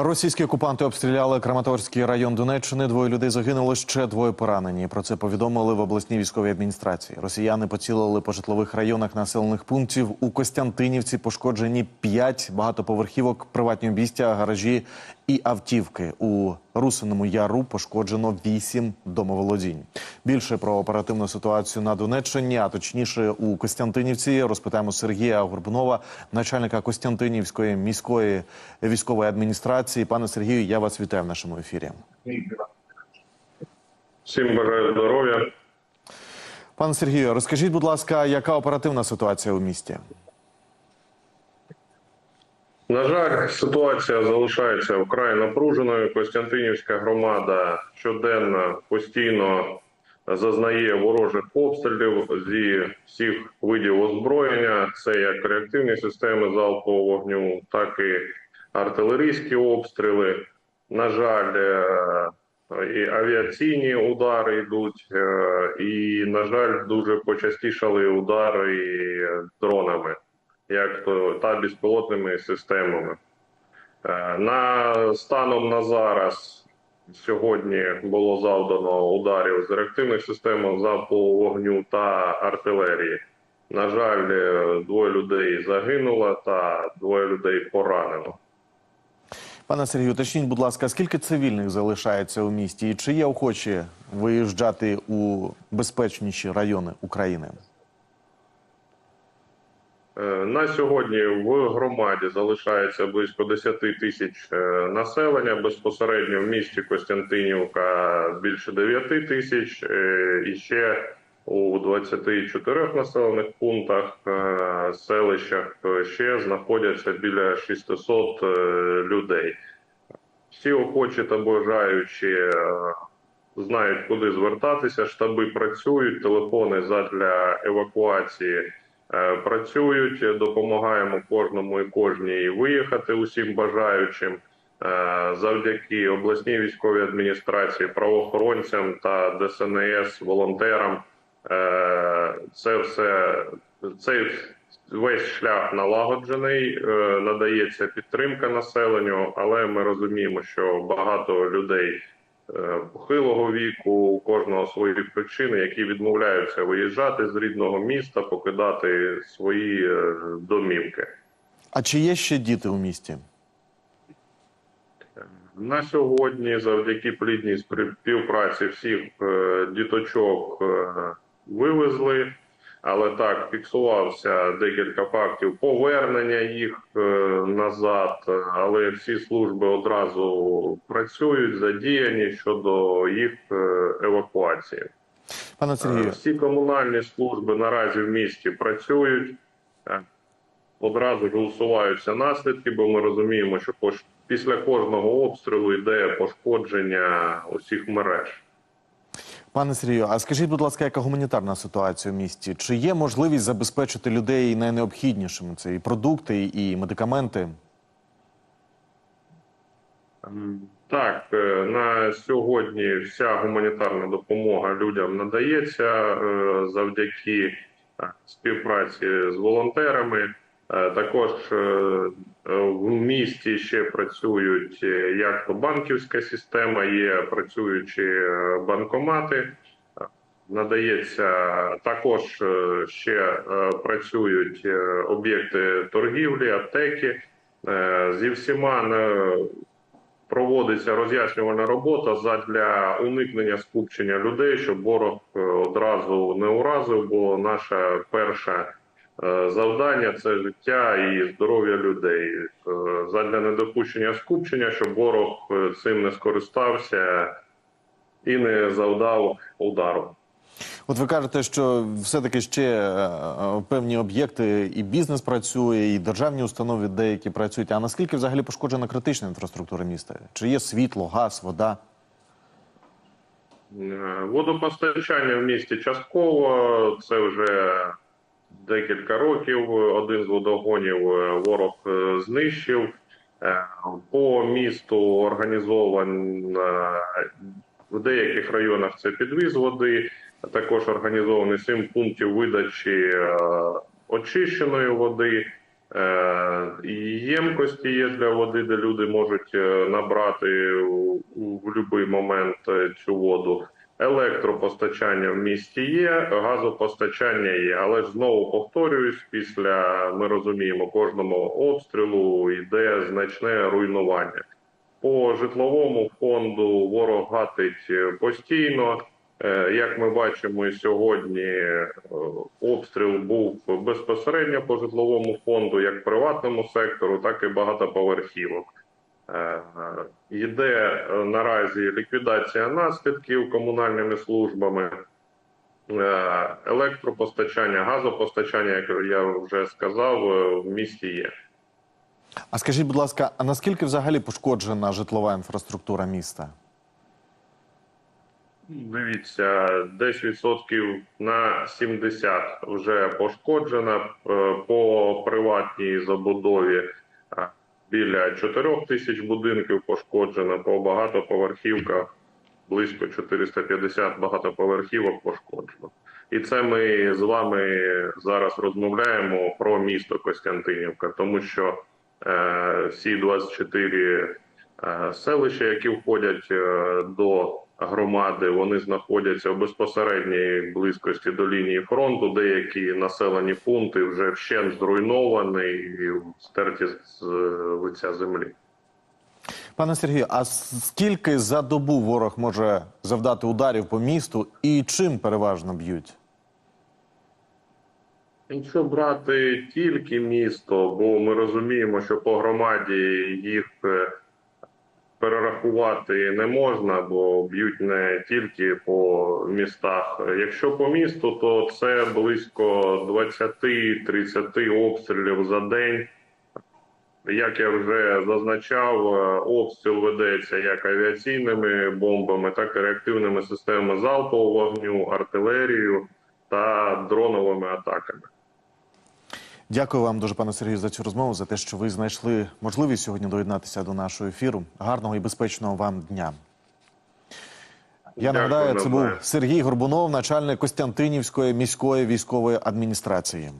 Російські окупанти обстріляли Краматорський район Донеччини. Двоє людей загинули, ще двоє поранені. Про це повідомили в обласній військовій адміністрації. Росіяни поцілили по житлових районах населених пунктів. У Костянтинівці пошкоджені п'ять багатоповерхівок, приватні обійстя, гаражі і автівки. У Русиному Яру пошкоджено вісім домоволодінь. Більше про оперативну ситуацію на Донеччині, а точніше у Костянтинівці, розпитаємо Сергія Горбунова, начальника Костянтинівської міської військової адміністрації. Пане Сергію, я вас вітаю в нашому ефірі. Всім бажаю здоров'я. Пане Сергію, розкажіть, будь ласка, яка оперативна ситуація у місті? На жаль, ситуація залишається вкрай напруженою. Костянтинівська громада щоденно постійно зазнає ворожих обстрілів зі всіх видів озброєння. Це як реактивні системи залпового вогню, так і артилерійські обстріли. На жаль, е, і авіаційні удари йдуть, е, і на жаль, дуже почастішали удари дронами як то та безпілотними системами. Е, На станом на зараз сьогодні було завдано ударів з реактивних систем залпового вогню та артилерії. На жаль, е, двоє людей загинуло та двоє людей поранено. Пане Сергію, уточніть, будь ласка, скільки цивільних залишається у місті, і чи є охочі виїжджати у безпечніші райони України? Е, На сьогодні в громаді залишається близько 10 тисяч е, населення. Безпосередньо в місті Костянтинівка більше 9 тисяч. е, І ще у 24 населених пунктах, селищах ще знаходяться біля 600 е, людей. Всі охочі та бажаючі знають, куди звертатися. Штаби працюють, телефони задля евакуації працюють. Допомагаємо кожному і кожній виїхати усім бажаючим. Е, Завдяки обласній військовій адміністрації, правоохоронцям та ДСНС, волонтерам. Е, Це все цей весь шлях налагоджений, е, надається підтримка населенню, але ми розуміємо, що багато людей е, похилого віку, у кожного свої причини, які відмовляються виїжджати з рідного міста, покидати свої е, домівки. А чи є ще діти у місті? На сьогодні, завдяки плідній співпраці всіх е, діточок е, вивезли, але так фіксувався декілька фактів повернення їх е, назад. е, Але всі служби одразу працюють, задіяні щодо їх е, евакуації. Пане Сергію, Всі комунальні служби наразі в місті працюють. Одразу ж усуваються наслідки, бо ми розуміємо, що після кожного обстрілу йде пошкодження усіх мереж. Пане Сергію, а скажіть, будь ласка, яка гуманітарна ситуація у місті? Чи є можливість забезпечити людей найнеобхіднішим? Це і продукти, і медикаменти? Так, е, на сьогодні вся гуманітарна допомога людям надається е, завдяки співпраці з волонтерами. Е, Також е, е, в місті ще працюють як банківська система, є працюючі банкомати. Надається також ще працюють об'єкти торгівлі, аптеки. Зі всіма проводиться роз'яснювальна робота задля уникнення скупчення людей, щоб ворог одразу не уразив, бо наше перше е, завдання це життя і здоров'я людей. Е, Задля недопущення скупчення, щоб ворог е, цим не скористався і не завдав удару. От ви кажете, що все-таки ще е, е, певні об'єкти і бізнес працює, і державні установи деякі працюють. А наскільки взагалі пошкоджена критична інфраструктура міста? Чи є світло, газ, вода? Е, Водопостачання в місті частково. Це вже декілька років. Один з водогонів е, ворог е, знищив. Е, По місту організовано в деяких районах це підвіз води. Також організований сім пунктів видачі очищеної води. Ємкості є для води, де люди можуть набрати в будь-який момент цю воду. Електропостачання в місті є, газопостачання є, але ж знову повторююсь, після ми розуміємо, кожному обстрілу йде значне руйнування. По житловому фонду ворог гатить е, постійно. Е, Як ми бачимо, сьогодні е, обстріл був безпосередньо по житловому фонду, як приватному сектору, так і багатоповерхівок. Е, Йде е, наразі ліквідація наслідків комунальними службами, Е, електропостачання, газопостачання, як я вже сказав, в місті є. А скажіть, будь ласка, а наскільки взагалі пошкоджена житлова інфраструктура міста? Дивіться, десь відсотків на 70 вже пошкоджена по приватній забудові. Біля 4 тисяч будинків пошкоджено, по багатоповерхівках близько 450 багатоповерхівок пошкоджено. І це ми з вами зараз розмовляємо про місто Костянтинівка, тому що е, всі 24 е, селища, які входять е, до громади, вони знаходяться в безпосередній близькості до лінії фронту. Деякі населені пункти вже вщент зруйновані і стерті з лиця землі. Пане Сергію, а скільки за добу ворог може завдати ударів по місту і чим переважно б'ють? Якщо брати тільки місто, бо ми розуміємо, що по громаді їх е, перерахувати не можна, бо б'ють не тільки по містах. Якщо по місту, то це близько 20-30 обстрілів за день. Як я вже зазначав, е, обстріл ведеться як авіаційними бомбами, так і реактивними системами залпового вогню, артилерією та дроновими атаками. Дякую вам дуже, пане Сергію, за цю розмову, за те, що ви знайшли можливість сьогодні доєднатися до нашого ефіру. Гарного і безпечного вам дня. Я Дякую, нагадаю, це був. Сергій Горбунов, начальник Костянтинівської міської військової адміністрації.